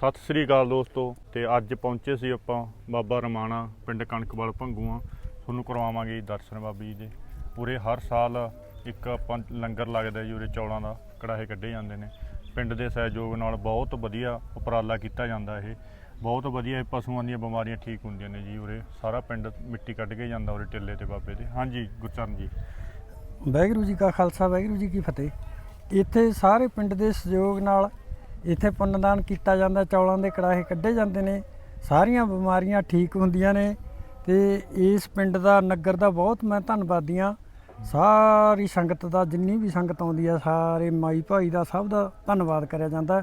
ਸਤਿ ਸ੍ਰੀ ਅਕਾਲ ਦੋਸਤੋ, ਤੇ ਅੱਜ ਪਹੁੰਚੇ ਸੀ ਆਪਾਂ ਬਾਬਾ ਰਮਾਣਾ ਪਿੰਡ ਕਣਕਵਾਲ ਭੰਗੂਆਂ। ਤੁਹਾਨੂੰ ਕਰਵਾਵਾਂਗੇ ਜੀ ਦਰਸ਼ਨ ਬਾਬਾ ਜੀ ਦੇ। ਉਰੇ ਹਰ ਸਾਲ ਇੱਕ ਆਪਾਂ ਲੰਗਰ ਲੱਗਦਾ ਜੀ ਉਰੇ ਚੌਲਾਂ ਦਾ, ਕੜਾਹੇ ਕੱਢੇ ਜਾਂਦੇ ਨੇ। ਪਿੰਡ ਦੇ ਸਹਿਯੋਗ ਨਾਲ ਬਹੁਤ ਵਧੀਆ ਉਪਰਾਲਾ ਕੀਤਾ ਜਾਂਦਾ ਇਹ। ਬਹੁਤ ਵਧੀਆ ਇਹ ਪਸ਼ੂਆਂ ਦੀਆਂ ਬਿਮਾਰੀਆਂ ਠੀਕ ਹੁੰਦੀਆਂ ਨੇ ਜੀ ਉਰੇ। ਸਾਰਾ ਪਿੰਡ ਮਿੱਟੀ ਕੱਢ ਕੇ ਜਾਂਦਾ ਉਰੇ ਟਿੱਲੇ ਤੇ ਬਾਬੇ ਦੇ। ਹਾਂਜੀ, ਗੁਰਚਰਨ ਜੀ। ਵਾਹਿਗੁਰੂ ਜੀ ਕਾ ਖਾਲਸਾ, ਵਾਹਿਗੁਰੂ ਜੀ ਕੀ ਫਤਿਹ। ਇੱਥੇ ਸਾਰੇ ਪਿੰਡ ਦੇ ਸਹਿਯੋਗ ਨਾਲ ਇੱਥੇ ਪੁੰਨਦਾਨ ਕੀਤਾ ਜਾਂਦਾ, ਚੌਲਾਂ ਦੇ ਕੜਾਹੇ ਕੱਢੇ ਜਾਂਦੇ ਨੇ, ਸਾਰੀਆਂ ਬਿਮਾਰੀਆਂ ਠੀਕ ਹੁੰਦੀਆਂ ਨੇ ਤੇ ਇਸ ਪਿੰਡ ਦਾ, ਨਗਰ ਦਾ ਬਹੁਤ ਮੈਂ ਧੰਨਵਾਦੀ ਹਾਂ। ਸਾਰੀ ਸੰਗਤ ਦਾ, ਜਿੰਨੀ ਵੀ ਸੰਗਤ ਆਉਂਦੀ ਆ, ਸਾਰੇ ਮਾਈ ਭਾਈ ਦਾ, ਸਭ ਦਾ ਧੰਨਵਾਦ ਕਰਿਆ ਜਾਂਦਾ।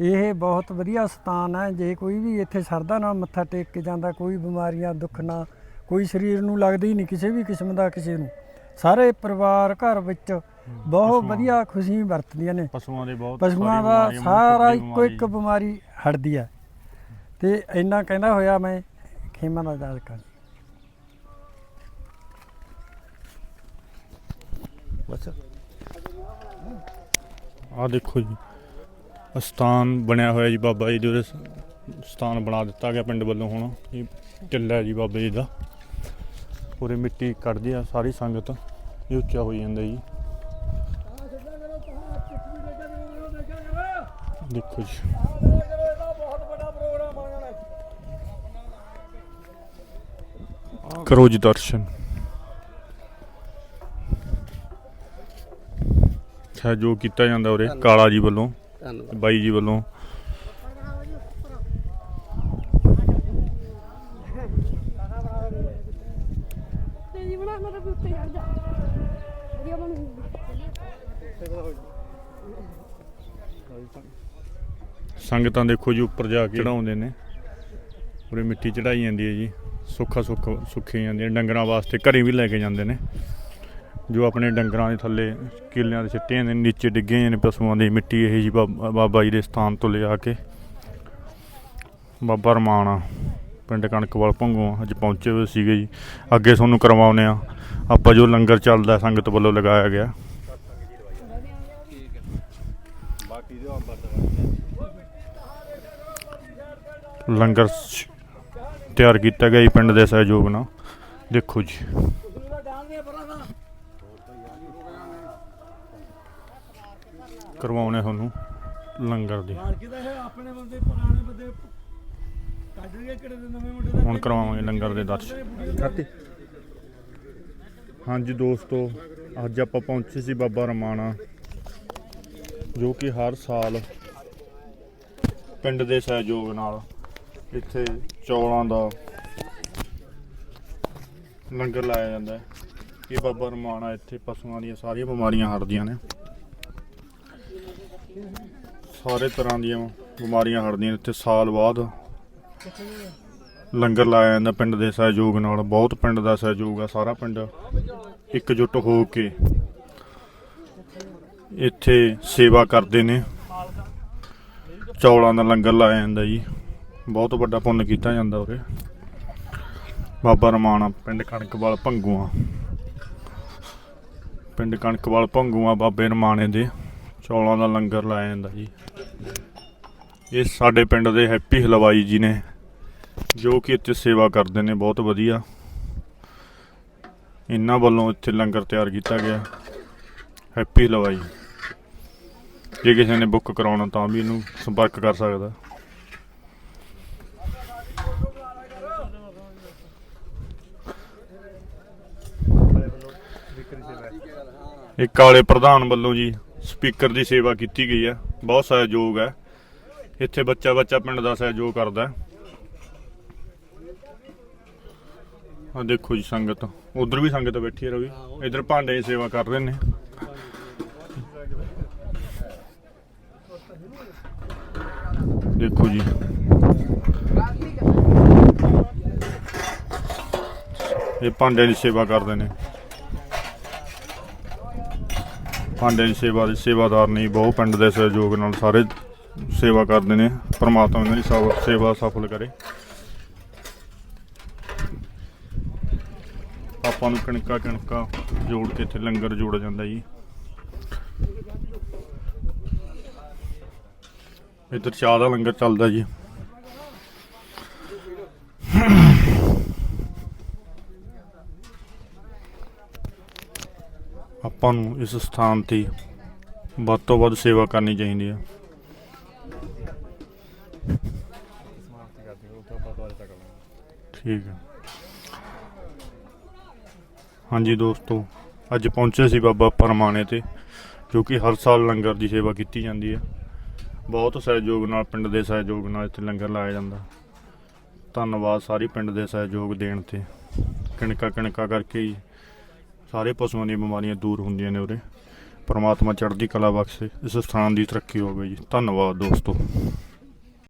ਇਹ ਬਹੁਤ ਵਧੀਆ ਸਥਾਨ ਹੈ, ਜੇ ਕੋਈ ਵੀ ਇੱਥੇ ਸਰਦਾ ਨਾਲ ਮੱਥਾ ਟੇਕ ਕੇ ਜਾਂਦਾ, ਕੋਈ ਬਿਮਾਰੀਆਂ, ਦੁੱਖ ਨਾ, ਕੋਈ ਸਰੀਰ ਨੂੰ ਲੱਗਦੀ ਨਹੀਂ ਕਿਸੇ ਵੀ ਕਿਸਮ ਦਾ ਕਿਸੇ ਨੂੰ। ਸਾਰੇ ਪਰਿਵਾਰ ਘਰ ਵਿੱਚ ਬਹੁਤ। ਵਧੀਆ ਖੁਸ਼ੀ ਵਰਤਦੀਆਂ ਨੇ। ਪਸ਼ੂਆਂ ਦੇ ਬਹੁਤ ਪਸ਼ੂਆਂ ਦਾ ਸਾਰਾ ਇੱਕੋ ਇੱਕ ਬਿਮਾਰੀ। ਹਟਦੀ ਹੈ ਤੇ ਇੰਨਾ ਕਹਿੰਦਾ ਹੋਇਆ ਮੈਂ ਖੇਮਾ ਦਾ ਦਾਜ ਕਰ ਬਸ। ਆ ਦੇਖੋ ਜੀ ਸਥਾਨ ਬਣਿਆ ਹੋਇਆ ਜੀ ਬਾਬਾ ਜੀ ਦੇ ਸ- ਸਥਾਨ ਬਣਾ ਦਿੱਤਾ ਗਿਆ ਪਿੰਡ ਵੱਲੋਂ ਹੁਣ। ਇਹ ਹੈ ਜੀ ਬਾਬਾ ਜੀ ਦਾ। ਪੂਰੇ ਮਿੱਟੀ ਕੱਢਦੀ ਆ ਸਾਰੀ ਸੰਗਤ। ਇਹ ਉੱਚਾ ਹੋਈ ਜਾਂਦਾ ਜੀ। ਦੇਖੋ ਜੀ। ਕਰੋ ਜੀ ਦਰਸ਼ਨ। ਜੋ ਕੀਤਾ ਜਾਂਦਾ ਉਰੇ ਕਾਲਾ ਜੀ ਵੱਲੋਂ ਧੰਨਵਾਦ। ਬਾਈ ਜੀ ਵੱਲੋਂ ਤੇ ਜੀ ਬਣਾ ਮੇਰਾ ਵੀ ਉੱਤੇ ਚੜ ਜਾ ਵਧੀਆ ਬਣੂਗੀ ਸੰਗਤਾਂ ਦੇਖੋ ਜੀ ਉੱਪਰ ਜਾ ਕੇ ਚੜਾਉਂਦੇ ਨੇ। ਉਰੇ ਮਿੱਟੀ ਚੜਾਈ ਜਾਂਦੀ ਹੈ ਜੀ। ਸੁੱਖਾ ਸੁੱਖ ਸੁੱਖੀ ਜਾਂਦੀਆਂ ਡੰਗਰਾਂ ਵਾਸਤੇ ਘਰੇ ਵੀ ਲੈ ਕੇ ਜਾਂਦੇ ਨੇ। ਜੋ ਆਪਣੇ ਡੰਗਰਾਂ ਦੇ ਥੱਲੇ ਕਿੱਲਿਆਂ ਦੇ ਛਿੱਟੇ ਨੇ, ਨੀਚੇ ਡਿੱਗੇ ਜਾਂਦੇ ਨੇ ਪਸ਼ੂਆਂ ਦੀ। ਮਿੱਟੀ ਇਹ ਜੀ ਬਾਬਾ ਬਾਬਾ ਜੀ ਦੇ ਸਥਾਨ ਤੋਂ ਲਿਆ ਕੇ ਬਾਬਾ ਰਮਾਣਾ, ਪਿੰਡ ਕਣਕਵਾਲ ਭੰਗੋਂ ਅੱਜ ਪਹੁੰਚੇ ਹੋਏ ਸੀਗੇ ਜੀ। ਅੱਗੇ ਤੁਹਾਨੂੰ ਕਰਵਾਉਨੇ ਆ ਆਪਾਂ ਜੋ ਲੰਗਰ ਚੱਲਦਾ ਸੰਗਤ ਵੱਲੋਂ ਲਗਾਇਆ ਗਿਆ। ਲੰਗਰ ਤਿਆਰ ਕੀਤਾ ਗਿਆ ਜੀ ਪਿੰਡ ਦੇ ਸਹਿਯੋਗ ਨਾਲ। ਦੇਖੋ ਜੀ। ਕਰਵਾਉਣੇ ਤੁਹਾਨੂੰ ਲੰਗਰ ਦੀ। ਆਪਣੇ ਬੰਦੇ ਪੁਰਾਣੇ ਬੰਦੇ ਕੱਢ ਕੇ ਕਿਹੜੇ ਨਵੇਂ ਮੁੰਡੇ ਹੁਣ ਕਰਵਾਵਾਂਗੇ ਲੰਗਰ ਦੇ ਦਰਸ਼ਨ। ਹਾਂਜੀ ਦੋਸਤੋ ਅੱਜ ਆਪਾਂ ਪਹੁੰਚੇ ਸੀ ਬਾਬਾ ਰਮਾਣਾ ਜੋ ਕਿ ਹਰ ਸਾਲ ਪਿੰਡ ਦੇ ਸਹਿਯੋਗ ਨਾਲ ਇੱਥੇ ਚੌਲਾਂ ਦਾ ਲੰਗਰ ਲਾਇਆ ਜਾਂਦਾ ਹੈ। ਇਹ ਬਾਬਾ ਰਮਾਣਾ ਇੱਥੇ ਪਸ਼ੂਆਂ ਦੀਆਂ ਸਾਰੀਆਂ ਬਿਮਾਰੀਆਂ ਹਟਦੀਆਂ ਨੇ। ਸਾਰੇ ਤਰ੍ਹਾਂ ਦੀਆਂ ਬਿਮਾਰੀਆਂ ਹਟਦੀਆਂ ਨੇ। ਇੱਥੇ ਸਾਲ ਬਾਅਦ ਲੰਗਰ ਲਾਇਆ ਜਾਂਦਾ ਪਿੰਡ ਦੇ ਸਹਿਯੋਗ ਨਾਲ। ਬਹੁਤ ਪਿੰਡ ਦਾ ਸਹਿਯੋਗ ਆ, ਸਾਰਾ ਪਿੰਡ ਇਕਜੁੱਟ ਹੋ ਕੇ ਇੱਥੇ ਸੇਵਾ ਕਰਦੇ ਨੇ। ਚੌਲਾਂ ਦਾ ਲੰਗਰ ਲਾਇਆ ਜਾਂਦਾ ਜੀ। ਬਹੁਤ ਵੱਡਾ ਪੁੰਨ ਕੀਤਾ ਜਾਂਦਾ ਉਰੇ। ਬਾਬਾ ਰਮਾਣਾ ਪਿੰਡ ਕਣਕਵਾਲ ਭੰਗੂਆਂ। ਪਿੰਡ ਕਣਕਵਾਲ ਭੰਗੂਆਂ ਬਾਬੇ ਰਮਾਣੇ ਦੇ ਚੌਲਾਂ ਦਾ ਲੰਗਰ ਲਾਇਆ ਜਾਂਦਾ ਜੀ। ਇਹ ਸਾਡੇ ਪਿੰਡ ਦੇ ਹੈਪੀ ਹਲਵਾਈ ਜੀ ਨੇ, ਜੋ ਕਿ ਇੱਥੇ ਸੇਵਾ ਕਰਦੇ ਨੇ, ਬਹੁਤ ਵਧੀਆ। ਇਹਨਾਂ ਵੱਲੋਂ ਇੱਥੇ ਲੰਗਰ ਤਿਆਰ ਕੀਤਾ ਗਿਆ, ਹੈਪੀ ਹਲਵਾਈ। ਜੇ ਕਿਸੇ ਨੇ ਬੁੱਕ ਕਰਾਉਣਾ ਤਾਂ ਵੀ ਇਹਨੂੰ ਸੰਪਰਕ ਕਰ ਸਕਦਾ। ਇਹ ਕਾਲੇ ਪ੍ਰਧਾਨ ਵੱਲੋਂ ਜੀ ਸਪੀਕਰ ਦੀ ਸੇਵਾ ਕੀਤੀ ਗਈ ਹੈ। ਬਹੁਤ ਸਹਿਯੋਗ ਹੈ। ਇੱਥੇ ਬੱਚਾ ਬੱਚਾ ਪਿੰਡ ਦਾ ਸਹਿਯੋਗ ਕਰਦਾ ਆ ਦੇਖੋ ਜੀ ਸੰਗਤ। ਉਧਰ ਵੀ ਸੰਗਤ ਬੈਠੀ ਹੈ ਰਵੀ। ਇਧਰ ਭਾਂਡੇ ਦੀ ਸੇਵਾ ਕਰ ਰਹੇ ਨੇ। ਦੇਖੋ ਜੀ। ਇਹ ਭਾਂਡੇ ਦੀ ਸੇਵਾ ਕਰਦੇ ਨੇ। ਭਾਂਡੇ ਦੀ ਸੇਵਾ ਦੇ, ਸੇਵਾਦਾਰ ਨੇ ਬਹੁਤ ਪਿੰਡ ਦੇ ਸਹਿਯੋਗ ਨਾਲ ਸਾਰੇ ਸੇਵਾ ਕਰਦੇ ਨੇ, ਪ੍ਰਮਾਤਮਾ ਇਹਨਾਂ ਦੀ ਸੇਵਾ- ਸੇਵਾ ਸਫਲ ਕਰੇ। ਆਪਾਂ ਨੂੰ ਕਣਕਾ ਕਣਕਾ ਜੋੜ ਕੇ ਇੱਥੇ ਲੰਗਰ ਜੋੜਿਆ ਜਾਂਦਾ ਜੀ। ਇੱਧਰ ਚਾਹ ਦਾ ਲੰਗਰ ਚੱਲਦਾ ਜੀ। ਆਪਾਂ ਨੂੰ ਇਸ ਸਥਾਨ ਤੇ ਵੱਧ ਤੋਂ ਵੱਧ ਸੇਵਾ ਕਰਨੀ ਚਾਹੀਦੀ ਹੈ। ਠੀਕ ਹੈ। ਹਾਂਜੀ ਦੋਸਤੋ, ਅੱਜ ਪਹੁੰਚੇ ਸੀ ਬਾਬਾ ਪਰਮਾਣੇ ਤੇ, ਜੋ ਕਿ ਹਰ ਸਾਲ ਲੰਗਰ ਦੀ ਸੇਵਾ ਕੀਤੀ ਜਾਂਦੀ ਹੈ। ਬਹੁਤ ਸਹਿਯੋਗ ਨਾਲ, ਪਿੰਡ ਦੇ ਸਹਿਯੋਗ ਨਾਲ ਇੱਥੇ ਲੰਗਰ ਲਾਇਆ ਜਾਂਦਾ। ਧੰਨਵਾਦ ਸਾਰੀ ਪਿੰਡ ਦੇ ਸਹਿਯੋਗ ਦੇਣ ਤੇ। ਕਿਣਕਾ ਕਿਣਕਾ ਕਰਕੇ ਹੀ ਸਾਰੇ ਪਸ਼ੂਆਂ ਦੀਆਂ ਬਿਮਾਰੀਆਂ ਦੂਰ ਹੁੰਦੀਆਂ ਨੇ ਉਰੇ। ਪਰਮਾਤਮਾ ਚੜ੍ਹਦੀ ਕਲਾ ਬਖਸ਼ੇ। ਇਸ ਸਥਾਨ ਦੀ ਤਰੱਕੀ ਹੋਵੇ ਜੀ। ਧੰਨਵਾਦ ਦੋਸਤੋ।